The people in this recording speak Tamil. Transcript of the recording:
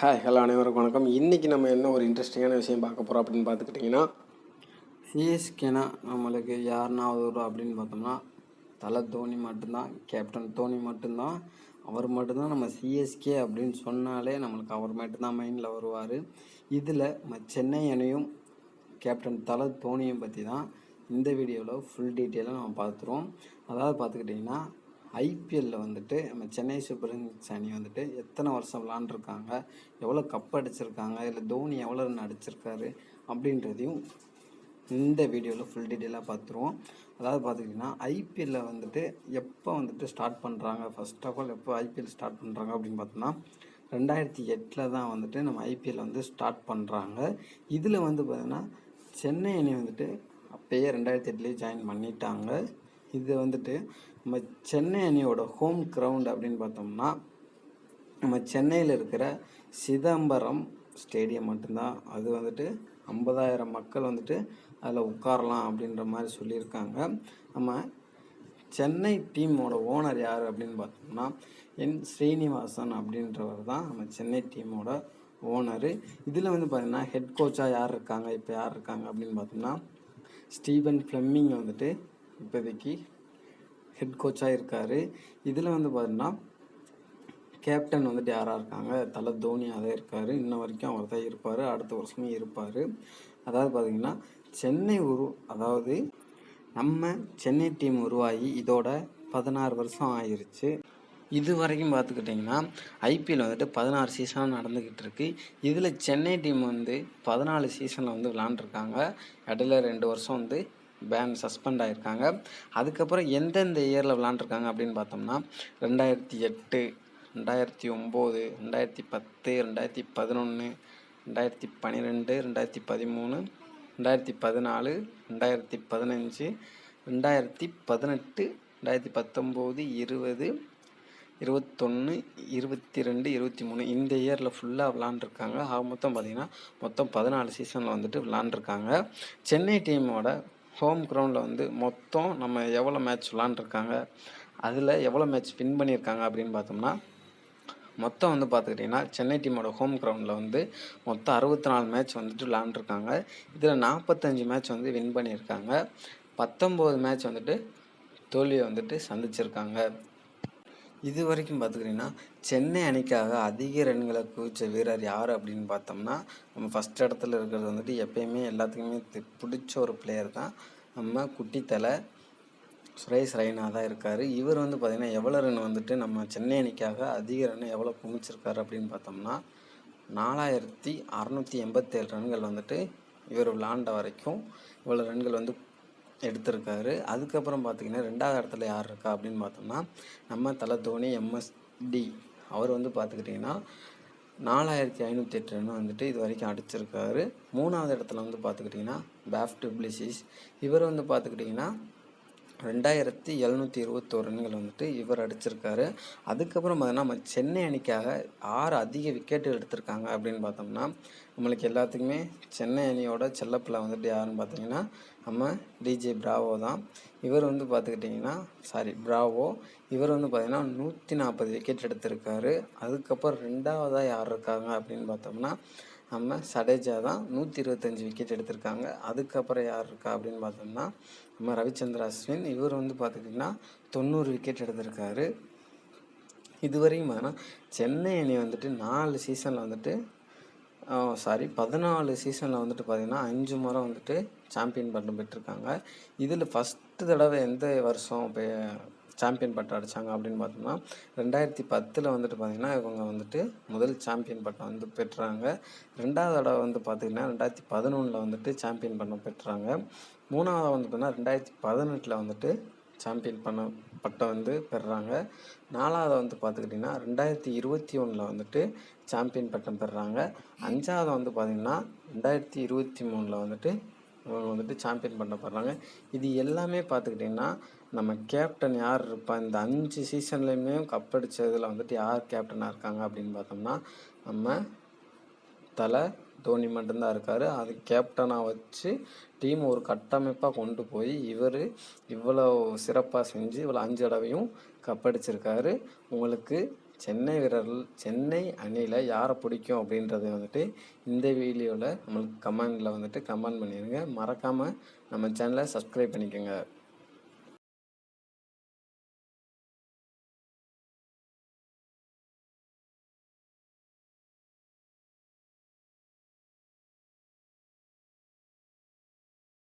ஹாய் ஹலோ அனைவருக்கும் வணக்கம். இன்றைக்கி நம்ம என்ன ஒரு இன்ட்ரெஸ்டிங்கான விஷயம் பார்க்க போகிறோம் அப்படின்னு பார்த்துக்கிட்டிங்கன்னா சிஎஸ்கேனா நம்மளுக்கு யாருன்னா வரும் அப்படின்னு பார்த்தோம்னா தலை தோனி மட்டும்தான் கேப்டன் தோனி மட்டும்தான். அவர் மட்டும்தான் நம்ம சிஎஸ்கே அப்படின்னு சொன்னாலே நம்மளுக்கு அவர் மட்டும்தான் மைண்டில் வருவார். இதில் நம்ம சென்னை அணியும் கேப்டன் தலை தோனியும் பற்றி தான் இந்த வீடியோவில் ஃபுல் டீட்டெயிலாக நம்ம பார்த்துருவோம். அதாவது பார்த்துக்கிட்டிங்கன்னா ஐபிஎல்ல வந்துட்டு நம்ம சென்னை சூப்பர் கிங்ஸ் அணி வந்துட்டு எத்தனை வருஷம் விளாண்டுருக்காங்க எவ்வளோ கப் அடிச்சிருக்காங்க இல்லை தோனி எவ்வளோ ரன் அடிச்சிருக்காரு அப்படின்றதையும் இந்த வீடியோவில் ஃபுல் டீட்டெயிலாக பார்த்துருவோம் அதாவது பார்த்துக்கிட்டிங்கன்னா ஐபிஎல்லில் வந்துட்டு எப்போ வந்துட்டு ஸ்டார்ட் பண்ணுறாங்க ஃபர்ஸ்ட் ஆஃப் ஆல் எப்போ ஐபிஎல் ஸ்டார்ட் பண்ணுறாங்க அப்படின்னு பார்த்தோம்னா ரெண்டாயிரத்தி எட்டில் தான் வந்துட்டு நம்ம ஐபிஎல் வந்து ஸ்டார்ட் பண்ணுறாங்க இதில் வந்து பார்த்திங்கன்னா சென்னை அணி வந்துட்டு அப்பயே ரெண்டாயிரத்தி எட்டுலேயே ஜாயின் பண்ணிட்டாங்க. இது வந்துட்டு நம்ம சென்னை அணியோட ஹோம் கிரவுண்ட் அப்படின்னு பார்த்தோம்னா நம்ம சென்னையில் இருக்கிற சிதம்பரம் ஸ்டேடியம் மட்டும்தான். அது வந்துட்டு ஐம்பதாயிரம் மக்கள் வந்துட்டு அதில் உட்காரலாம் அப்படின்ற மாதிரி சொல்லியிருக்காங்க. நம்ம சென்னை டீமோட ஓனர் யார் அப்படின்னு பார்த்தோம்னா என் ஸ்ரீனிவாசன் அப்படின்றவர் தான் நம்ம சென்னை டீமோட ஓனரு இதில் வந்து பார்த்திங்கன்னா ஹெட் கோச்சாக யார் இருக்காங்க இப்போ யார் இருக்காங்க அப்படின்னு பார்த்தோம்னா ஸ்டீபன் ஃப்ளெம்மிங் வந்துட்டு இப்போதைக்கு ஹெட் கோச்சாக இருக்கார் இதில் வந்து பார்த்தீங்கன்னா கேப்டன் வந்துட்டு யாராக இருக்காங்க? தலை தோனியாக தான் இருக்கார். இன்ன வரைக்கும் அவர் தான் இருப்பார். அடுத்த வருஷமும் இருப்பார். அதாவது பார்த்திங்கன்னா சென்னை உரு அதாவது நம்ம சென்னை டீம் உருவாகி இதோட பதினாறு வருஷம் ஆயிடுச்சு இது வரைக்கும் பார்த்துக்கிட்டிங்கன்னா ஐபிஎல் வந்துட்டு பதினாறு சீசனாக நடந்துக்கிட்டு இருக்கு. இதில் சென்னை டீம் வந்து பதினாலு சீசனில் வந்து விளாண்டுருக்காங்க இடையில ரெண்டு வருஷம் வந்து பேன் சஸ்பெண்ட் ஆகிருக்காங்க அதுக்கப்புறம் எந்தெந்த இயரில் விளாண்டுருக்காங்க அப்படின்னு பார்த்தோம்னா ரெண்டாயிரத்தி எட்டு ரெண்டாயிரத்தி ஒம்பது ரெண்டாயிரத்தி பத்து ரெண்டாயிரத்தி பதினொன்று ரெண்டாயிரத்தி பன்னிரெண்டு ரெண்டாயிரத்தி பதிமூணு ரெண்டாயிரத்தி பதினாலு ரெண்டாயிரத்தி பதினஞ்சு ரெண்டாயிரத்தி பதினெட்டு ரெண்டாயிரத்தி பத்தொம்போது இருபது இருபத்தொன்று இருபத்தி ரெண்டு இருபத்தி மூணு இந்த இயரில் ஃபுல்லாக விளாண்டுருக்காங்க. ஆக மொத்தம் பார்த்திங்கன்னா மொத்தம் பதினாலு சீசனில் வந்துட்டு விளாண்டுருக்காங்க. சென்னை டீமோட ஹோம் கிரவுண்டில் வந்து மொத்தம் நம்ம எவ்வளோ மேட்ச் விளாண்டுருக்காங்க அதில் எவ்வளோ மேட்ச் வின் பண்ணியிருக்காங்க அப்படின்னு பார்த்தோம்னா மொத்தம் வந்து பார்த்துக்கிட்டிங்கன்னா சென்னை டீமோட ஹோம் கிரவுண்டில் வந்து மொத்தம் அறுபத்தி நாலு மேட்ச் வந்துட்டு விளாண்டுருக்காங்க. இதில் நாற்பத்தஞ்சு மேட்ச் வந்து வின் பண்ணியிருக்காங்க பத்தொம்போது மேட்ச் வந்துட்டு தோல்வியை வந்துட்டு சந்திச்சிருக்காங்க. இது வரைக்கும் பார்த்துக்கிட்டிங்கன்னா சென்னை அணிக்காக அதிக ரன்களை குவிச்ச வீரர் யார் அப்படின்னு பார்த்தோம்னா நம்ம ஃபஸ்ட் இடத்துல இருக்கிறது வந்துட்டு எப்பயுமே எல்லாத்துக்குமே பிடிச்ச ஒரு பிளேயர் தான். நம்ம குட்டித்தலை சுரேஷ் ரெய்னா தான் இருக்கார். இவர் வந்து பார்த்திங்கன்னா எவ்வளோ ரன் வந்துட்டு நம்ம சென்னை அணிக்காக அதிக ரன் எவ்வளோ குமிச்சிருக்காரு அப்படின்னு பார்த்தோம்னா நாலாயிரத்தி அறநூற்றி எண்பத்தேழு ரன்கள் வந்துட்டு இவர் விளாண்ட வரைக்கும் இவ்வளோ ரன்கள் வந்து எடுத்திருக்காரு. அதுக்கப்புறம் பார்த்தீங்கன்னா ரெண்டாவது இடத்துல யார் இருக்கா அப்படின்னு பார்த்தோம்னா நம்ம தலை தோனி எம்எஸ்டி அவர் வந்து பார்த்துக்கிட்டிங்கன்னா நாலாயிரத்தி ஐநூற்றி எட்டு ரன் வந்துட்டு இது வரைக்கும் அடிச்சிருக்காரு. மூணாவது இடத்துல வந்து பார்த்துக்கிட்டிங்கன்னா பேஃப் டுப்ளிசிஸ். இவர் வந்து பார்த்துக்கிட்டிங்கன்னா ரெண்டாயிரத்தி எழுநூற்றி இருபத்தோரு ரன்கள் வந்துட்டு இவர் அடிச்சிருக்காரு. அதுக்கப்புறம் பார்த்தீங்கன்னா நம்ம சென்னை அணிக்காக ஆறு அதிக விக்கெட்டுகள் எடுத்திருக்காங்க அப்படின்னு பார்த்தோம்னா நம்மளுக்கு எல்லாத்துக்குமே சென்னை அணியோட செல்லப்பிள்ளை வந்துட்டு யாருன்னு பார்த்தீங்கன்னா நம்ம டிஜே பிராவோ தான். இவர் வந்து பார்த்துக்கிட்டிங்கன்னா சாரி பிராவோ இவர் வந்து பார்த்திங்கன்னா நூற்றி நாற்பது விக்கெட் எடுத்திருக்காரு. அதுக்கப்புறம் ரெண்டாவதாக யார் இருக்காங்க அப்படின்னு பார்த்தோம்னா நம்ம சடேஜா தான் நூற்றி இருபத்தஞ்சி விக்கெட் எடுத்திருக்காங்க. அதுக்கப்புறம் யார் இருக்கா அப்படின்னு பார்த்தோம்னா நம்ம ரவிச்சந்திர அஸ்வின். இவர் வந்து பார்த்துக்கிட்டிங்கன்னா தொண்ணூறு விக்கெட் எடுத்திருக்காரு. இதுவரையும் ஆனால் சென்னை அணி வந்துட்டு நாலு சீசனில் வந்துட்டு சாரி பதினாலு சீசனில் வந்துட்டு பார்த்திங்கன்னா அஞ்சு முறை வந்துட்டு சாம்பியன் பட்டம் பெற்றிருக்காங்க. இதில் ஃபஸ்ட்டு தடவை எந்த வருஷம் இப்போ சாம்பியன் பட்டம் அடித்தாங்க அப்படின்னு பார்த்தோம்னா ரெண்டாயிரத்தி பத்தில் வந்துட்டு பார்த்திங்கன்னா இவங்க வந்துட்டு முதல் சாம்பியன் பட்டம் வந்து பெற்றாங்க. ரெண்டாவது தடவை வந்து பார்த்திங்கன்னா ரெண்டாயிரத்தி பதினொன்றில் வந்துட்டு சாம்பியன் பட்டம் பெற்றாங்க. மூணாவது வந்து பார்த்திங்கன்னா ரெண்டாயிரத்தி பதினெட்டில் வந்துட்டு சாம்பியன் பண்ண பட்டம் வந்து பெறுறாங்க நாலாவது வந்து பார்த்துக்கிட்டிங்கன்னா ரெண்டாயிரத்தி இருபத்தி ஒன்றில் வந்துட்டு சாம்பியன் பட்டம் பெறுறாங்க அஞ்சாவது வந்து பார்த்திங்கன்னா ரெண்டாயிரத்தி இருபத்தி மூணில் வந்துட்டு வந்துட்டு சாம்பியன் பண்ண போகிறாங்க இது எல்லாமே பார்த்துக்கிட்டிங்கன்னா நம்ம கேப்டன் யார் இருப்பா இந்த அஞ்சு சீசன்லேயுமே கப் வந்துட்டு யார் கேப்டனாக இருக்காங்க அப்படின்னு பார்த்தோம்னா நம்ம தலை தோனி மட்டும்தான் இருக்கார். அது கேப்டனாக வச்சு டீம் ஒரு கட்டமைப்பாக கொண்டு போய் இவர் இவ்வளோ சிறப்பாக செஞ்சு இவ்வளோ அஞ்சு தடவையும் கப் அடிச்சிருக்காரு. உங்களுக்கு சென்னை வீரர்கள் சென்னை அணியில் யாரை பிடிக்கும் அப்படின்றது வந்துட்டு இந்த வீடியோவில் நம்மளுக்கு கமெண்டில் வந்துட்டு கமெண்ட் பண்ணிடுங்க மறக்காமல் நம்ம சேனலை சப்ஸ்கிரைப் பண்ணிக்கோங்க.